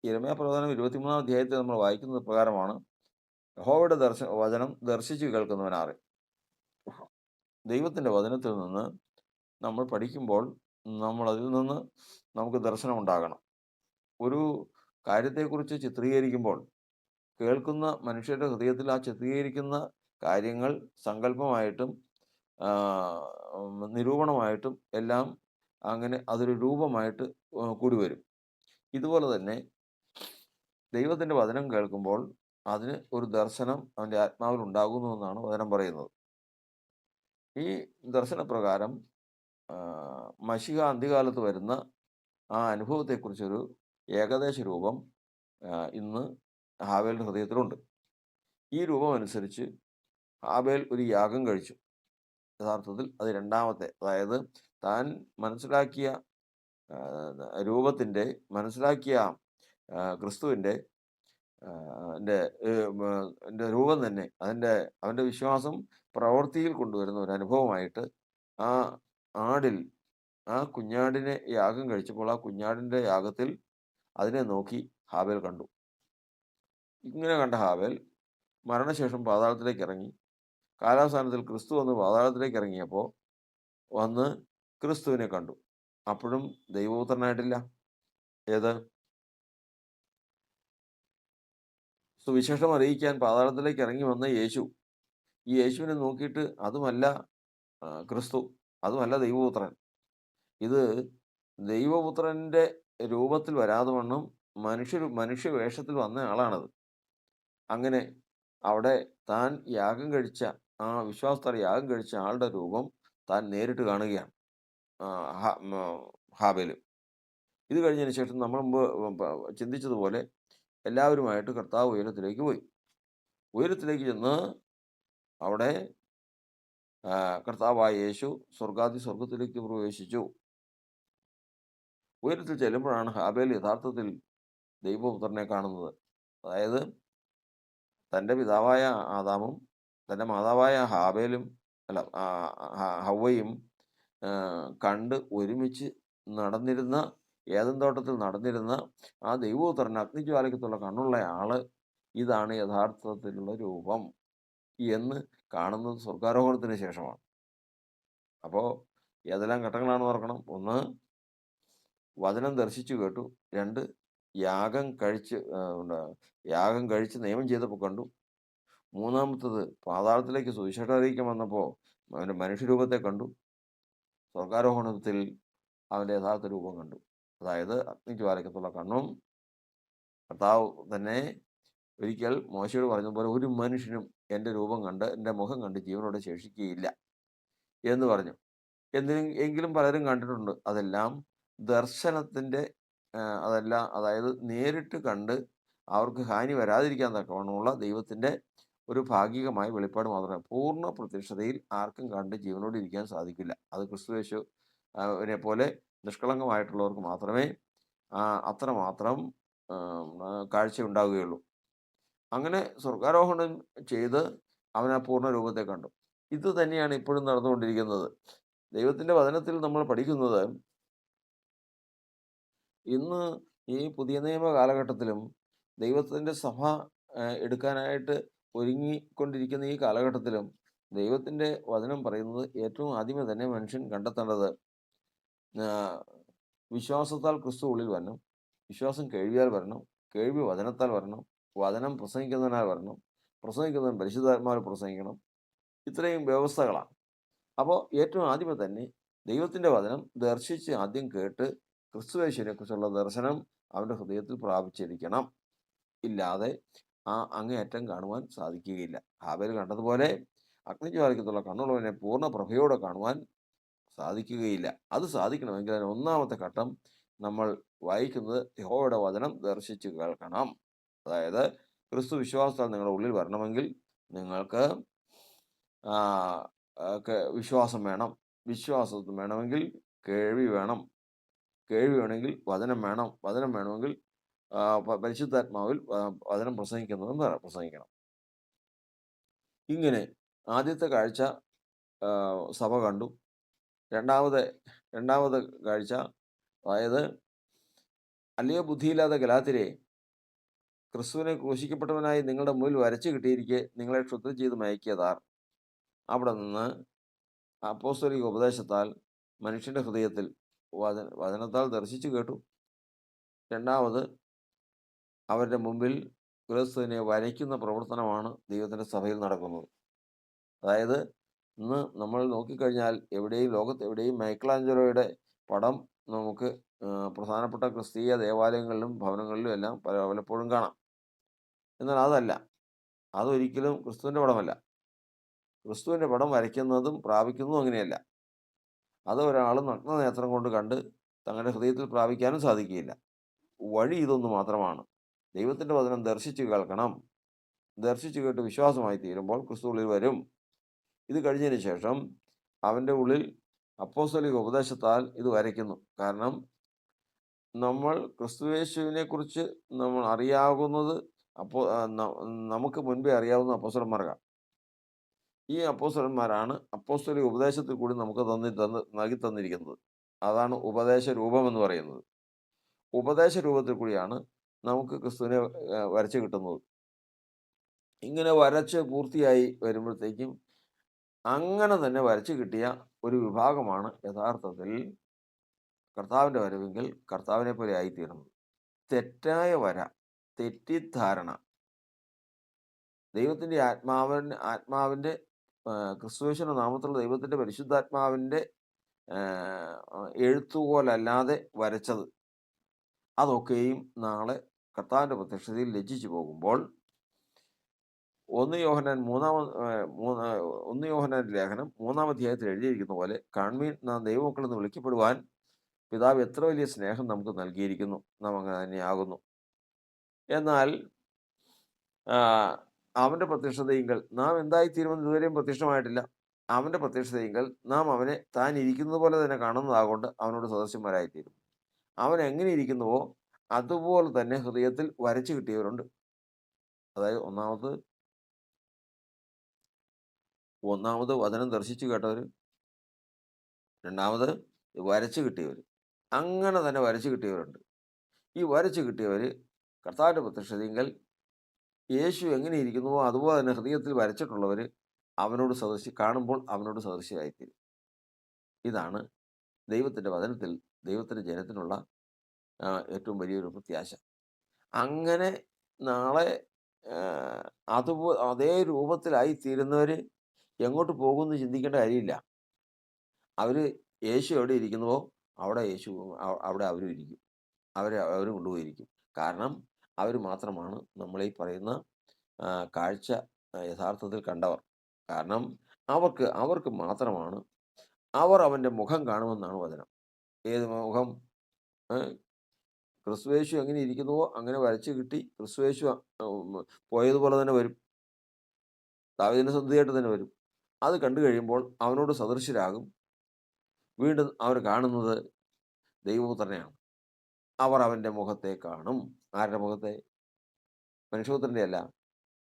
ഇരമയ പ്രവചനം ഇരുപത്തിമൂന്നാം അധ്യായത്തിൽ നമ്മൾ വായിക്കുന്നത് പ്രകാരമാണ് യഹോവയുടെ ദർശ വചനം ദർശിച്ചു കേൾക്കുന്നവനാറ് ദൈവത്തിന്റെ വചനത്തിൽ നിന്ന് നമ്മൾ പഠിക്കുമ്പോൾ നമ്മൾ അതിൽ നിന്ന് നമുക്ക് ദർശനം ഉണ്ടാകണം. ഒരു കാര്യത്തെക്കുറിച്ച് ചിത്രീകരിക്കുമ്പോൾ കേൾക്കുന്ന മനുഷ്യരുടെ ഹൃദയത്തിൽ ആ ചിത്രീകരിക്കുന്ന കാര്യങ്ങൾ സങ്കല്പമായിട്ടും നിരൂപണമായിട്ടും എല്ലാം അങ്ങനെ അതൊരു രൂപമായിട്ട് കൂടി വരും ഇതുപോലെ തന്നെ ദൈവത്തിന്റെ വചനം കേൾക്കുമ്പോൾ അതിന് ഒരു ദർശനം അവന്റെ ആത്മാവിൽ ഉണ്ടാകുന്നു എന്നാണ് വചനം പറയുന്നത്. ഈ ദർശനപ്രകാരം മഷിക അന്ത്യകാലത്ത് വരുന്ന ആ അനുഭവത്തെക്കുറിച്ചൊരു ഏകദേശ രൂപം ഇന്ന് ഹാവേലിന്റെ ഹൃദയത്തിലുണ്ട്. ഈ രൂപം അനുസരിച്ച് ഹാബേൽ ഒരു യാഗം കഴിച്ചു. യഥാർത്ഥത്തിൽ അത് രണ്ടാമത്തെ അതായത് താൻ മനസ്സിലാക്കിയ രൂപത്തിന്റെ മനസ്സിലാക്കിയ ക്രിസ്തുവിന്റെ എന്റെ രൂപം തന്നെ അതിന്റെ അവന്റെ വിശ്വാസം പ്രവൃത്തിയിൽ കൊണ്ടുവരുന്ന ഒരു അനുഭവമായിട്ട് ആ ആടിൽ ആ കുഞ്ഞാടിനെ യാഗം കഴിച്ചപ്പോൾ ആ കുഞ്ഞാടിന്റെ യാഗത്തിൽ അതിനെ നോക്കി ഹാബേൽ കണ്ടു. ഇങ്ങനെ കണ്ട ഹാബേൽ മരണശേഷം പാതാളത്തിലേക്ക് ഇറങ്ങി. കാലാവസാനത്തിൽ ക്രിസ്തു വന്ന് പാതാളത്തിലേക്ക് ഇറങ്ങിയപ്പോൾ വന്ന് ക്രിസ്തുവിനെ കണ്ടു. അപ്പോഴും ദൈവപുത്രനായിട്ടില്ല. ഏത്? സുവിശേഷം അറിയിക്കാൻ പാതാളത്തിലേക്ക് ഇറങ്ങി വന്ന യേശു. ഈ യേശുവിനെ നോക്കിയിട്ട് അതുമല്ല ക്രിസ്തു. അതുമല്ല ദൈവപുത്രൻ. ഇത് ദൈവപുത്രന്റെ രൂപത്തിൽ വരാതെ വണ്ണം മനുഷ്യ മനുഷ്യ വേഷത്തിൽ വന്ന ആളാണത്. അങ്ങനെ അവിടെ താൻ യാഗം കഴിച്ച ആ വിശ്വാസത്താൽ യാഗം കഴിച്ച ആളുടെ രൂപം താൻ നേരിട്ട് കാണുകയാണ്. ഹാബേൽ. ഇത് കഴിഞ്ഞതിന് ശേഷം നമ്മൾ മുമ്പ് ചിന്തിച്ചതുപോലെ എല്ലാവരുമായിട്ട് കർത്താവ് ഉയരത്തിലേക്ക് പോയി. ഉയരത്തിലേക്ക് ചെന്ന് അവിടെ കർത്താവായ യേശു സ്വർഗാദി സ്വർഗത്തിലേക്ക് പ്രവേശിച്ചു. ഉയരത്തിൽ ചെല്ലുമ്പോഴാണ് ഹാബേൽ യഥാർത്ഥത്തിൽ ദൈവപുത്രനെ കാണുന്നത്. അതായത് തന്റെ പിതാവായ ആദാമും തന്റെ മാതാവായ ഹാബേലും അല്ല ഹവയും കണ്ട് ഒരുമിച്ച് നടന്നിരുന്ന ഏതൻ തോട്ടത്തിൽ നടന്നിരുന്ന ആ ദൈവോത്തരൻ അഗ്നിജ്വാലയ്ക്കത്തുള്ള കണ്ണുള്ള ആൾ ഇതാണ് യഥാർത്ഥത്തിലുള്ള രൂപം എന്ന് കാണുന്നത് സ്വർഗാരോഹണത്തിന് ശേഷമാണ്. അപ്പോൾ ഏതെല്ലാം ഘട്ടങ്ങളാണെന്ന് ഓർക്കണം. ഒന്ന് വചനം ദർശിച്ചു കേട്ടു. രണ്ട് യാഗം കഴിച്ച് യാഗം കഴിച്ച് നിയമം ചെയ്തപ്പോൾ കണ്ടു. മൂന്നാമത്തത് പാതാളത്തിലേക്ക് സുവിശേഷം അറിയിക്കാൻ വന്നപ്പോൾ അവന്റെ മനുഷ്യരൂപത്തെ കണ്ടു. സ്വർഗാരോഹണത്തിൽ അവന്റെ യഥാർത്ഥ രൂപം കണ്ടു. അതായത് അഗ്നിജ്വാലയ്ക്കത്തുള്ള കണ്ണും കർത്താവ് തന്നെ ഒരിക്കൽ മോശയോട് പറഞ്ഞതുപോലെ ഒരു മനുഷ്യനും എന്റെ രൂപം കണ്ട് എന്റെ മുഖം കണ്ട് ജീവനോട് ശേഷിക്കുകയില്ല എന്ന് പറഞ്ഞു. എന്തിനും എങ്കിലും പലരും കണ്ടിട്ടുണ്ട്. അതെല്ലാം ദർശനത്തിന്റെ അതെല്ലാം അതായത് നേരിട്ട് കണ്ട് അവർക്ക് ഹാനി വരാതിരിക്കാൻ തക്കവണ്ണമുള്ള ദൈവത്തിന്റെ ഒരു ഭാഗികമായ വെളിപ്പാട് മാത്രമാണ് പൂർണ പ്രത്യക്ഷതയിൽ ആർക്കും കണ്ട് ജീവനോട് ഇരിക്കാൻ സാധിക്കില്ല. അത് ക്രിസ്തുവേശു അവരെ പോലെ നിഷ്കളങ്കമായിട്ടുള്ളവർക്ക് മാത്രമേ അത്രമാത്രം കാഴ്ച ഉണ്ടാവുകയുള്ളൂ. അങ്ങനെ സ്വർഗാരോഹണം ചെയ്ത് അവൻ ആ പൂർണ രൂപത്തെ കണ്ടു. ഇത് തന്നെയാണ് ഇപ്പോഴും നടന്നുകൊണ്ടിരിക്കുന്നത്. ദൈവത്തിന്റെ വചനത്തിൽ നമ്മൾ പഠിക്കുന്നത് ഇന്ന് ഈ പുതിയ നിയമ കാലഘട്ടത്തിലും ദൈവത്തിന്റെ സഭ എടുക്കാനായിട്ട് ഒരുങ്ങിക്കൊണ്ടിരിക്കുന്ന ഈ കാലഘട്ടത്തിലും ദൈവത്തിന്റെ വചനം പറയുന്നത് ഏറ്റവും ആദ്യമേ തന്നെ മനുഷ്യൻ കണ്ടെത്തേണ്ടത് വിശ്വാസത്താൽ ക്രിസ്തു ഉള്ളിൽ വരണം വിശ്വാസം കേൾവിയാൽ വരണം കേൾവി വചനത്താൽ വരണം വചനം പ്രസംഗിക്കുന്നതിനാൽ വരണം പ്രസംഗിക്കുന്നവൻ പരിശുദ്ധാത്മാവിൽ പ്രസംഗിക്കണം ഇത്രയും വ്യവസ്ഥകളാണ്. അപ്പോൾ ഏറ്റവും ആദ്യമേ തന്നെ ദൈവത്തിന്റെ വചനം ദർശിച്ച് ആദ്യം കേട്ട് ക്രിസ്തുവേശ്വരനെക്കുറിച്ചുള്ള ദർശനം അവന്റെ ഹൃദയത്തിൽ പ്രാപിച്ചിരിക്കണം. ഇല്ലാതെ ആ അങ്ങേയറ്റം കാണുവാൻ സാധിക്കുകയില്ല. ഹാബേൽ കണ്ടതുപോലെ അഗ്നിജ്വാലയ്ക്കത്തുള്ള കണ്ണുള്ളവനെ പൂർണ പ്രഭയോടെ കാണുവാൻ സാധിക്കുകയില്ല. അത് സാധിക്കണമെങ്കിൽ അതിന് ഒന്നാമത്തെ ഘട്ടം നമ്മൾ വായിക്കുന്നത് യഹോയുടെ വചനം ദർശിച്ച് കേൾക്കണം. അതായത് ക്രിസ്തു വിശ്വാസത്താൽ നിങ്ങളുടെ ഉള്ളിൽ വരണമെങ്കിൽ നിങ്ങൾക്ക് വിശ്വാസം വേണം വിശ്വാസം വേണമെങ്കിൽ കേൾവി വേണം കേൾവി വേണമെങ്കിൽ വചനം വേണം വചനം വേണമെങ്കിൽ പരിശുദ്ധാത്മാവിൽ വചനം പ്രസംഗിക്കുന്നതും പ്രസംഗിക്കണം. ഇങ്ങനെ ആദ്യത്തെ കാഴ്ച സഭ കണ്ടു. രണ്ടാമത് രണ്ടാമത് കാഴ്ച അതായത് അല്ലയോ ബുദ്ധിയില്ലാത്ത ഗലാത്തിരെ ക്രിസ്തുവിനെ ക്രൂശിക്കപ്പെട്ടവനായി നിങ്ങളുടെ മുന്നിൽ വരച്ചു കിട്ടിയിരിക്കെ നിങ്ങളെ ക്ഷുദ്രം ചെയ്ത് മയക്കിയതാർ. അവിടെ നിന്ന് അപ്പോസ്തലിക ഉപദേശത്താൽ മനുഷ്യന്റെ ഹൃദയത്തിൽ വചന വചനത്താൽ ദർശിച്ചു കേട്ടു. രണ്ടാമത് അവരുടെ മുമ്പിൽ ക്രിസ്തുവിനെ വരയ്ക്കുന്ന പ്രവർത്തനമാണ് ദൈവത്തിന്റെ സഭയിൽ നടക്കുന്നത്. അതായത് ഇന്ന് നമ്മൾ നോക്കിക്കഴിഞ്ഞാൽ എവിടെയും ലോകത്ത് എവിടെയും മൈക്കിളാഞ്ചലോയുടെ പടം നമുക്ക് പ്രധാനപ്പെട്ട ക്രിസ്തീയ ദേവാലയങ്ങളിലും ഭവനങ്ങളിലും എല്ലാം പല പലപ്പോഴും കാണാം. എന്നാൽ അതല്ല. അതൊരിക്കലും ക്രിസ്തുവിന്റെ പടമല്ല. ക്രിസ്തുവിന്റെ പടം വരയ്ക്കുന്നതും പ്രാപിക്കുന്നതും അങ്ങനെയല്ല. അത് ഒരാൾ നഗ്നനേത്രം കൊണ്ട് കണ്ട് തങ്ങളുടെ ഹൃദയത്തിൽ പ്രാപിക്കാനും സാധിക്കുകയില്ല. വഴി ഇതൊന്നു മാത്രമാണ്. ദൈവത്തിന്റെ വചനം ദർശിച്ചു കേൾക്കണം. ദർശിച്ചു കേട്ട് വിശ്വാസമായി തീരുമ്പോൾ ക്രിസ്തുവിൽ വരും. ഇത് കഴിഞ്ഞതിന് ശേഷം അവന്റെ ഉള്ളിൽ അപ്പോസ്തലിക ഉപദേശത്താൽ ഇത് വരയ്ക്കുന്നു. കാരണം നമ്മൾ ക്രിസ്തുവേശുവിനെ കുറിച്ച് നമ്മൾ അറിയാവുന്നത് അപ്പോ നമുക്ക് മുൻപേ അറിയാവുന്ന അപ്പോസ്തലന്മാർക്കാണ്. ഈ അപ്പോസ്തലന്മാരാണ് അപ്പോസ്തലിക ഉപദേശത്തിൽ കൂടി നമുക്ക് തന്നി തന്ന് നൽകി തന്നിരിക്കുന്നത്. അതാണ് ഉപദേശ രൂപം എന്ന് പറയുന്നത്. ഉപദേശ രൂപത്തിൽ കൂടിയാണ് നമുക്ക് ക്രിസ്തുവിനെ വരച്ച് കിട്ടുന്നത്. ഇങ്ങനെ വരച്ച് പൂർത്തിയായി വരുമ്പോഴത്തേക്കും അങ്ങനെ തന്നെ വരച്ച് കിട്ടിയ ഒരു വിഭാഗമാണ് യഥാർത്ഥത്തിൽ കർത്താവിന്റെ വരവെങ്കിൽ കർത്താവിനെ പോലെ ആയിത്തീരുന്നത്. തെറ്റായ വര തെറ്റിദ്ധാരണ. ദൈവത്തിന്റെ ആത്മാവൻ ആത്മാവിന്റെ ക്രിസ്തുവേശ്വര നാമത്തിലുള്ള ദൈവത്തിന്റെ പരിശുദ്ധാത്മാവിന്റെ എഴുത്തുപോലല്ലാതെ വരച്ചത്. അതൊക്കെയും നാളെ കർത്താവിന്റെ പ്രത്യക്ഷതയിൽ ലജ്ജിച്ചു പോകുമ്പോൾ ഒന്ന് യോഹനൻ മൂന്നാമ മൂന്ന് ഒന്ന് യോഹനന്റെ ലേഖനം മൂന്നാം അധ്യായത്തിൽ എഴുതിയിരിക്കുന്ന പോലെ കാൺമീൻ നാം ദൈവമക്കൾ എന്ന് വിളിക്കപ്പെടുവാൻ പിതാവ് എത്ര വലിയ സ്നേഹം നമുക്ക് നൽകിയിരിക്കുന്നു നാം അങ്ങനെ തന്നെയാകുന്നു. എന്നാൽ അവന്റെ പ്രത്യക്ഷതയെങ്കിൽ നാം എന്തായിത്തീരുമെന്ന് ഇതുവരെയും പ്രത്യക്ഷമായിട്ടില്ല. അവന്റെ പ്രത്യക്ഷതയെങ്കിൽ നാം അവനെ താൻ ഇരിക്കുന്നത് പോലെ തന്നെ കാണുന്നതാകൊണ്ട് അവനോട് സദസ്യന്മാരായിത്തീരും. അവൻ എങ്ങനെ ഇരിക്കുന്നുവോ അതുപോലെ തന്നെ ഹൃദയത്തിൽ വരച്ചു കിട്ടിയവരുണ്ട്. അതായത് ഒന്നാമത് ഒന്നാമത് വചനം ദർശിച്ചു കേട്ടവർ രണ്ടാമത് വരച്ചു കിട്ടിയവർ അങ്ങനെ തന്നെ വരച്ചു കിട്ടിയവരുണ്ട്. ഈ വരച്ചു കിട്ടിയവർ കർത്താവിന്റെ പ്രത്യക്ഷതയെങ്കിൽ യേശു എങ്ങനെ ഇരിക്കുന്നുവോ അതുപോലെ തന്നെ ഹൃദയത്തിൽ വരച്ചിട്ടുള്ളവർ അവനോട് സദൃശ്യ കാണുമ്പോൾ അവനോട് സദൃശ്യമായിത്തീരും ഇതാണ് ദൈവത്തിന്റെ വചനത്തിൽ ദൈവത്തിന്റെ ജനത്തിനുള്ള ഏറ്റവും വലിയൊരു പ്രത്യാശ. അങ്ങനെ നാളെ അതുപോ അതേ രൂപത്തിലായി തീരുന്നവർ എങ്ങോട്ട് പോകുമെന്ന് ചിന്തിക്കേണ്ട കാര്യമില്ല. അവർ യേശു എവിടെ ഇരിക്കുന്നുവോ അവിടെ യേശു അവിടെ അവരും ഇരിക്കും. അവരെ അവരും കൊണ്ടുപോയിരിക്കും. കാരണം അവർ മാത്രമാണ് നമ്മളീ പറയുന്ന കാഴ്ച യഥാർത്ഥത്തിൽ കണ്ടവർ. കാരണം അവർക്ക് അവർക്ക് മാത്രമാണ് അവർ അവന്റെ മുഖം കാണുമെന്നാണ് വചനം. ഏത് മുഖം? ക്രിസ്തുവേശു എങ്ങനെ ഇരിക്കുന്നുവോ അങ്ങനെ വരച്ചു കിട്ടി. ക്രിസ്തുവേശു പോയതുപോലെ തന്നെ വരും. ദാവിദിന്റെ സന്ധിയായിട്ട് തന്നെ വരും. അത് കണ്ടു കഴിയുമ്പോൾ അവനോട് സദൃശ്യരാകും വീണ്ടും അവർ കാണുന്നത് ദൈവപുത്രനെയാണ്. അവർ അവന്റെ മുഖത്തെ കാണും. ആരുടെ മുഖത്തെ? മനുഷ്യപുത്രന്റെ അല്ല.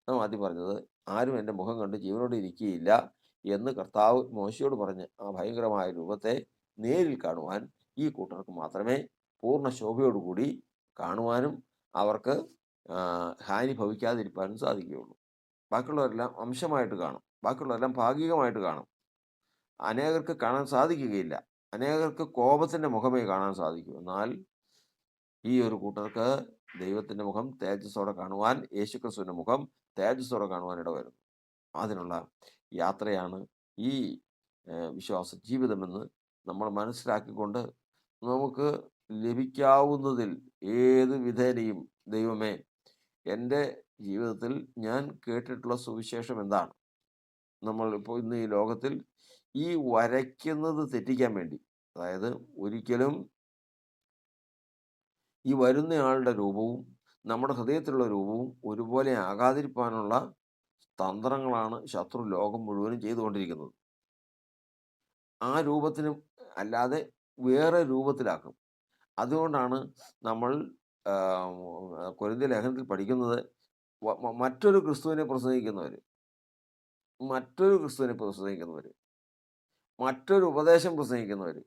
നാം ആദ്യം പറഞ്ഞത് ആരും എന്റെ മുഖം കണ്ട് ജീവനോട് ഇരിക്കുകയില്ല എന്ന് കർത്താവ് മോശയോട് പറഞ്ഞ് ആ ഭയങ്കരമായ രൂപത്തെ നേരിൽ കാണുവാൻ ഈ കൂട്ടർക്ക് മാത്രമേ പൂർണ ശോഭയോടുകൂടി കാണുവാനും അവർക്ക് ഹാനി ഭവിക്കാതിരിക്കാനും സാധിക്കുകയുള്ളൂ. ബാക്കിയുള്ളവരെല്ലാം അംശമായിട്ട് കാണും. ബാക്കിയുള്ളവരെല്ലാം ഭാഗികമായിട്ട് കാണും. അനേകർക്ക് കാണാൻ സാധിക്കുകയില്ല. അനേകർക്ക് കോപത്തിന്റെ മുഖമേ കാണാൻ സാധിക്കൂ. എന്നാൽ ഈ ഒരു കൂട്ടർക്ക് ദൈവത്തിന്റെ മുഖം തേജസ്സോടെ കാണുവാൻ യേശുക്രിസ്തുവിന്റെ മുഖം തേജസ്സോടെ കാണുവാൻ ഇടവരുന്നു. അതിനുള്ള യാത്രയാണ് ഈ വിശ്വാസ ജീവിതമെന്ന് നമ്മൾ മനസ്സിലാക്കിക്കൊണ്ട് നമുക്ക് ലഭിക്കാവുന്നതിൽ ഏത് വിധേനയും ദൈവമേ എന്റെ ജീവിതത്തിൽ ഞാൻ കേട്ടിട്ടുള്ള സുവിശേഷം എന്താണ്? നമ്മൾ ഇപ്പോൾ ഇന്ന് ഈ ലോകത്തിൽ ഈ വരയ്ക്കുന്നത് തെറ്റിക്കാൻ വേണ്ടി അതായത് ഒരിക്കലും ഈ വരുന്നയാളുടെ രൂപവും നമ്മുടെ ഹൃദയത്തിലുള്ള രൂപവും ഒരുപോലെ ആകാതിരിക്കാനുള്ള തന്ത്രങ്ങളാണ് ശത്രു ലോകം മുഴുവനും ചെയ്തുകൊണ്ടിരിക്കുന്നത്. ആ രൂപത്തിന് അല്ലാതെ വേറെ രൂപത്തിലാക്കും. അതുകൊണ്ടാണ് നമ്മൾ ആഹ് ലേഖനത്തിൽ പഠിക്കുന്നത് മറ്റൊരു ക്രിസ്തുവിനെ പ്രസംഗിക്കുന്നവർ മറ്റൊരു ക്രിസ്തുവിനെ പ്രസംഗിക്കുന്നവർ മറ്റൊരു ഉപദേശം പ്രസംഗിക്കുന്നവർ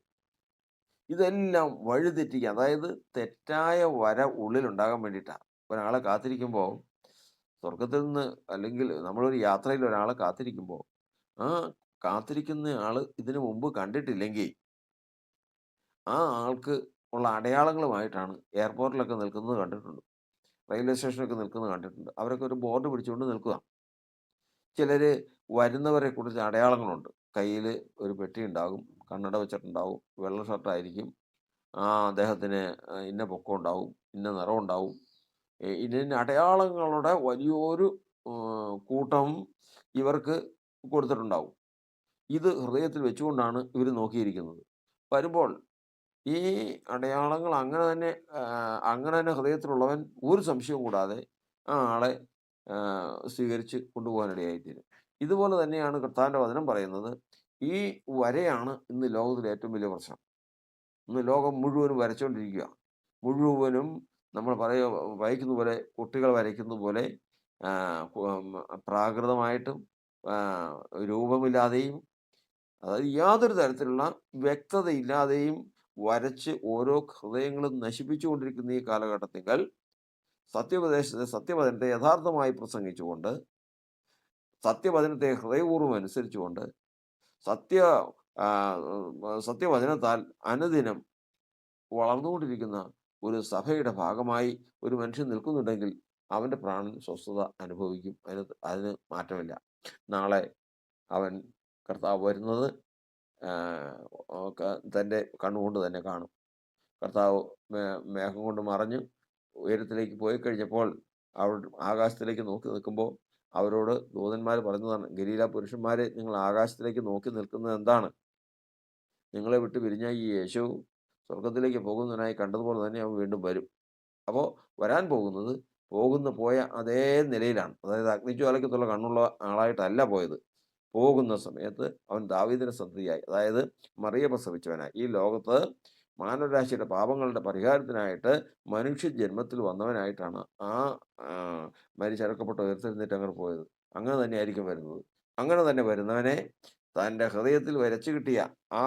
ഇതെല്ലാം വഴിതെറ്റിക്കുക അതായത് തെറ്റായ വര ഉള്ളിലുണ്ടാകാൻ വേണ്ടിയിട്ടാണ് ഒരാളെ കാത്തിരിക്കുമ്പോൾ സ്വർഗത്തിൽ നിന്ന് അല്ലെങ്കിൽ നമ്മളൊരു യാത്രയിൽ ഒരാളെ കാത്തിരിക്കുമ്പോൾ ആ കാത്തിരിക്കുന്ന ആൾ ഇതിനു മുമ്പ് കണ്ടിട്ടില്ലെങ്കിൽ ആ ആൾക്ക് ഉള്ള അടയാളങ്ങളുമായിട്ടാണ് എയർപോർട്ടിലൊക്കെ നിൽക്കുന്നത് കണ്ടിട്ടുണ്ട്. റെയിൽവേ സ്റ്റേഷനിലൊക്കെ നിൽക്കുന്നത് കണ്ടിട്ടുണ്ട്. അവരൊക്കെ ഒരു ബോർഡ് പിടിച്ചുകൊണ്ട് നിൽക്കുക ചിലർ വരുന്നവരെ കുറിച്ച് അടയാളങ്ങളുണ്ട്. കയ്യിൽ ഒരു പെട്ടി ഉണ്ടാകും. കണ്ണട വെച്ചിട്ടുണ്ടാവും. വെള്ള ഷർട്ടായിരിക്കും. ആ അദ്ദേഹത്തിന് ഇന്ന പൊക്കം ഉണ്ടാവും. ഇന്ന നിറം ഉണ്ടാവും. ഇതിന് അടയാളങ്ങളുടെ വലിയൊരു കൂട്ടം ഇവർക്ക് കൊടുത്തിട്ടുണ്ടാവും. ഇത് ഹൃദയത്തിൽ വെച്ചുകൊണ്ടാണ് ഇവർ നോക്കിയിരിക്കുന്നത്. വരുമ്പോൾ ഈ അടയാളങ്ങൾ അങ്ങനെ തന്നെ അങ്ങനെ തന്നെ ഹൃദയത്തിലുള്ളവൻ ഒരു സംശയവും കൂടാതെ ആ ആളെ ആഹ് സ്വീകരിച്ച് കൊണ്ടുപോകാനിടയായിത്തീരും. ഇതുപോലെ തന്നെയാണ് കർത്താവിന്റെ വചനം പറയുന്നത്. ഈ വരയാണ് ഇന്ന് ലോകത്തിലെ ഏറ്റവും വലിയ പ്രശ്നം. ഇന്ന് ലോകം മുഴുവനും വരച്ചുകൊണ്ടിരിക്കുക മുഴുവനും നമ്മൾ പറയ വായിക്കുന്ന പോലെ കുട്ടികൾ വരയ്ക്കുന്ന പോലെ പ്രാകൃതമായിട്ടും രൂപമില്ലാതെയും അതായത് യാതൊരു തരത്തിലുള്ള വ്യക്തതയില്ലാതെയും വരച്ച് ഓരോ ഹൃദയങ്ങളും നശിപ്പിച്ചുകൊണ്ടിരിക്കുന്ന ഈ കാലഘട്ടത്തിൽ സത്യപ്രദേശത്തെ സത്യവചനത്തെ യഥാർത്ഥമായി പ്രസംഗിച്ചുകൊണ്ട് സത്യവചനത്തെ ഹൃദയപൂർവം അനുസരിച്ചുകൊണ്ട് സത്യ സത്യവചനത്താൽ അനുദിനം വളർന്നുകൊണ്ടിരിക്കുന്ന ഒരു സഭയുടെ ഭാഗമായി ഒരു മനുഷ്യൻ നിൽക്കുന്നുണ്ടെങ്കിൽ അവന്റെ പ്രാണൻ സ്വസ്ഥത അനുഭവിക്കും. അതിന് അതിന് മാറ്റമില്ല. നാളെ അവൻ കർത്താവ് വരുന്നത് തന്റെ കണ്ണുകൊണ്ട് തന്നെ കാണും. കർത്താവ് മേഘം കൊണ്ട് മറഞ്ഞ് ഉയരത്തിലേക്ക് പോയി കഴിഞ്ഞപ്പോൾ അവർ ആകാശത്തിലേക്ക് നോക്കി നിൽക്കുമ്പോൾ അവരോട് ദൂതന്മാർ പറഞ്ഞതാണ് ഗലീല പുരുഷന്മാരെ നിങ്ങൾ ആകാശത്തിലേക്ക് നോക്കി നിൽക്കുന്നത് എന്താണ്? നിങ്ങളെ വിട്ട് പിരിഞ്ഞ ഈ യേശു സ്വർഗത്തിലേക്ക് പോകുന്നതിനായി കണ്ടതുപോലെ തന്നെ അവൻ വീണ്ടും വരും. അപ്പോൾ വരാൻ പോകുന്നത് പോകുന്ന പോയ അതേ നിലയിലാണ്. അതായത് അഗ്നിജ്വാലയ്ക്കത്തുള്ള കണ്ണുള്ള ആളായിട്ടല്ല പോയത്. പോകുന്ന സമയത്ത് അവൻ ദാവീദിന് സന്ധിയായി അതായത് മറിയ പ്രസവിച്ചവനായി. ഈ ലോകത്ത് മാനവരാശിയുടെ പാപങ്ങളുടെ പരിഹാരത്തിനായിട്ട് മനുഷ്യ ജന്മത്തിൽ വന്നവനായിട്ടാണ് ആ മരിച്ചടക്കപ്പെട്ട ഉയർത്തെഴുന്നേറ്റ് അങ്ങനെ പോയത്. അങ്ങനെ തന്നെയായിരിക്കും വരുന്നത്. അങ്ങനെ തന്നെ വരുന്നവനെ തന്റെ ഹൃദയത്തിൽ വരച്ചു കിട്ടിയ ആ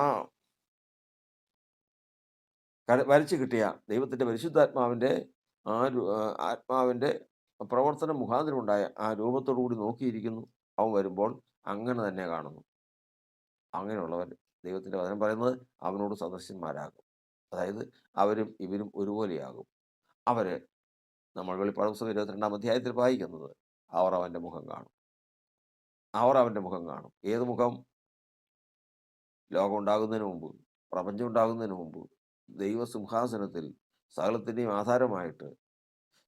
വരച്ചു കിട്ടിയ ദൈവത്തിന്റെ പരിശുദ്ധാത്മാവിന്റെ ആ ആത്മാവിന്റെ പ്രവർത്തന മുഖാന്തരമുണ്ടായ ആ രൂപത്തോടു കൂടി നോക്കിയിരിക്കുന്നു. അവൻ വരുമ്പോൾ അങ്ങനെ തന്നെ കാണുന്നു. അങ്ങനെയുള്ളവർ ദൈവത്തിന്റെ വചനം പറയുന്നത് അവനോട് സദൃശന്മാരാകും. അതായത് അവരും ഇവരും ഒരുപോലെയാകും. അവർ നമ്മൾ വെളിപ്പാട് പുസ്തകം 22 അധ്യായത്തിൽ വായിക്കുന്നത് അവർ അവന്റെ മുഖം കാണും. അവർ അവന്റെ മുഖം കാണും. ഏത് മുഖം? ലോകം ഉണ്ടാകുന്നതിന് മുമ്പ്, പ്രപഞ്ചം ഉണ്ടാകുന്നതിന് മുമ്പ് ദൈവസിംഹാസനത്തിൽ സകലത്തിന്റെയും ആധാരമായിട്ട്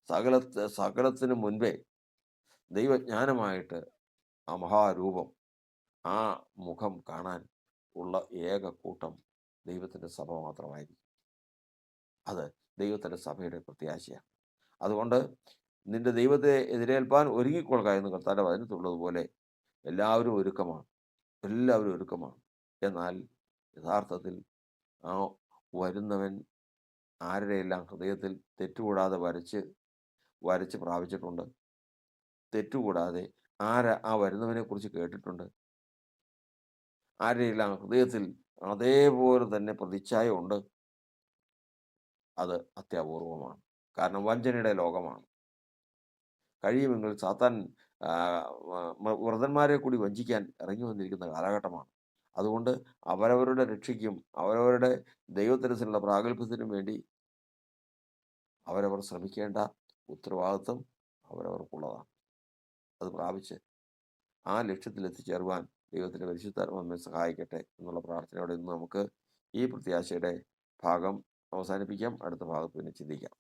സകല സകലത്തിന് മുൻപേ ദൈവജ്ഞാനമായിട്ട് ആ മഹാരൂപം ആ മുഖം കാണാൻ ഉള്ള ഏക കൂട്ടം ദൈവത്തിന്റെ സഭ മാത്രമായിരിക്കും. അത് ദൈവത്തിന്റെ സഭയുടെ പ്രത്യാശയാണ്. അതുകൊണ്ട് നിന്റെ ദൈവത്തെ എതിരേൽപ്പാൻ ഒരുങ്ങിക്കൊള്ളുക എന്ന് കർത്താന്റെ വചനത്തുള്ളതുപോലെ എല്ലാവരും ഒരുക്കമാണ്. എല്ലാവരും ഒരുക്കമാണ്. എന്നാൽ യഥാർത്ഥത്തിൽ ആ വരുന്നവൻ ആരുടെയെല്ലാം ഹൃദയത്തിൽ തെറ്റുകൂടാതെ വരച്ച് വരച്ച് പ്രാപിച്ചിട്ടുണ്ട്. തെറ്റുകൂടാതെ ആരാ ആ വരുന്നവനെ കുറിച്ച് കേട്ടിട്ടുണ്ട്. ആരുടെയെല്ലാം ഹൃദയത്തിൽ അതേപോലെ തന്നെ പ്രതിച്ഛായ ഉണ്ട്. അത് അത്യപൂർവമാണ്. കാരണം വഞ്ചനയുടെ ലോകമാണ്. കഴിയുമെങ്കിൽ സാത്താൻ വ്രതന്മാരെ കൂടി വഞ്ചിക്കാൻ ഇറങ്ങി വന്നിരിക്കുന്ന കാലഘട്ടമാണ്. അതുകൊണ്ട് അവരവരുടെ രക്ഷയ്ക്കും അവരവരുടെ ദൈവത്തിനുള്ള പ്രാഗൽഭ്യത്തിനും വേണ്ടി അവരവർ ശ്രമിക്കേണ്ട ഉത്തരവാദിത്വം അവരവർക്കുള്ളതാണ്. അത് പ്രാപിച്ച് ആ ലക്ഷ്യത്തിൽ എത്തിച്ചേർവാൻ ദൈവത്തിന്റെ പരിശുദ്ധാത്മാവ് നമ്മെ സഹായിക്കട്ടെ എന്നുള്ള പ്രാർത്ഥനയോടെ ഇന്ന് നമുക്ക് ഈ പ്രത്യാശയുടെ ഭാഗം അവസാനിപ്പിക്കാം. അടുത്ത ഭാഗത്ത് പിന്നെ ചിന്തിക്കാം.